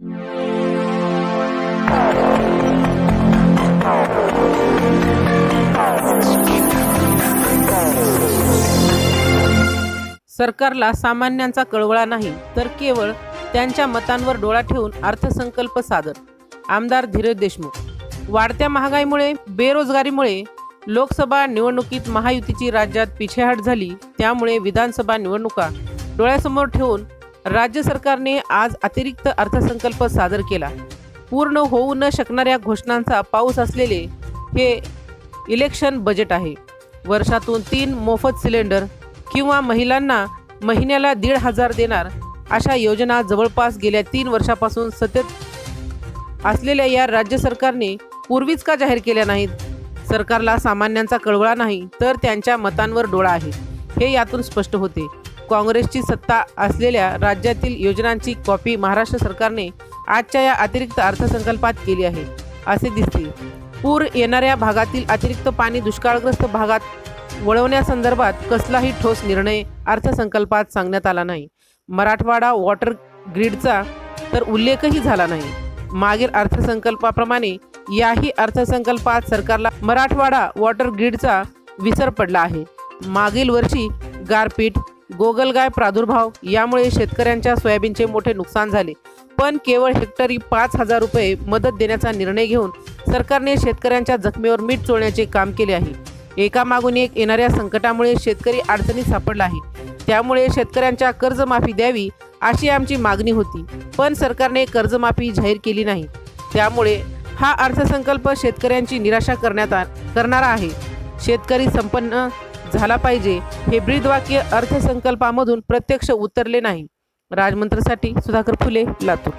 सरकारला सामान्यांचा कळवळा नाही तर केवळ त्यांच्या मतांवर डोळा ठेवून अर्थसंकल्प सादर. आमदार धीरज देशमुख. वाढत्या महागाईमुळे बेरोजगारीमुळे लोकसभा निवडणुकीत महायुतीची राज्यात पिछेहाट झाली त्यामुळे विधानसभा निवडणुका डोळ्यासमोर ठेवून राज्य सरकारने आज अतिरिक्त अर्थसंकल्प सादर केला. पूर्ण होऊ न शकणाऱ्या घोषणांचा पाऊस असलेले हे इलेक्शन बजेट आहे. वर्षातून तीन मोफत सिलेंडर किंवा महिलांना महिन्याला दीड हजार देणार अशा योजना जवळपास गेल्या तीन वर्षापासून सतत असलेल्या या राज्य सरकारने पूर्वीच का जाहीर केल्या नाहीत? सरकारला सामान्यांचा कळवळा नाही तर त्यांच्या मतांवर डोळा आहे. हे यातून स्पष्ट होते. काँग्रेसची सत्ता असलेल्या राज्यातील योजनांची कॉपी महाराष्ट्र सरकारने आजच्या या अतिरिक्त अर्थसंकल्पात केली आहे असे दिसते. पूर येणाऱ्या भागातील अतिरिक्त पाणी दुष्काळग्रस्त भागात वळवण्यासंदर्भात कसलाही ठोस निर्णय अर्थसंकल्पात सांगण्यात आला नाही. मराठवाडा वॉटर ग्रीडचा तर उल्लेखही झाला नाही. मागील अर्थसंकल्पाप्रमाणे याही अर्थसंकल्पात सरकारला मराठवाडा वॉटर ग्रीडचा विसर पडला आहे. मागील वर्षी गारपीट गोगलगाय प्रादुर्भाव यामुळे शेतकऱ्यांच्या सोयाबीनचे मोठे नुकसान झाले. पण केवळ हेक्टरी पाच हजार रुपये मदत देण्याचा निर्णय घेऊन सरकारने शेतकऱ्यांच्या जखमेवर मीठ चोळण्याचे काम केले आहे. एकामागून एक येणाऱ्या संकटामुळे शेतकरी अडचणीत सापडला आहे. त्यामुळे शेतकऱ्यांच्या कर्जमाफी द्यावी अशी आमची मागणी होती पण सरकारने कर्जमाफी जाहीर केली नाही. त्यामुळे हा अर्थसंकल्प शेतकऱ्यांची निराशा करण्यात आ करणारा आहे. शेतकरी संपन्न झाला पाहिजे. हे ब्रीदवाक्य अर्थसंकल्पामधून प्रत्यक्ष उतरले नाही. राजमंत्रसाठी सुधाकर फुले लातूर.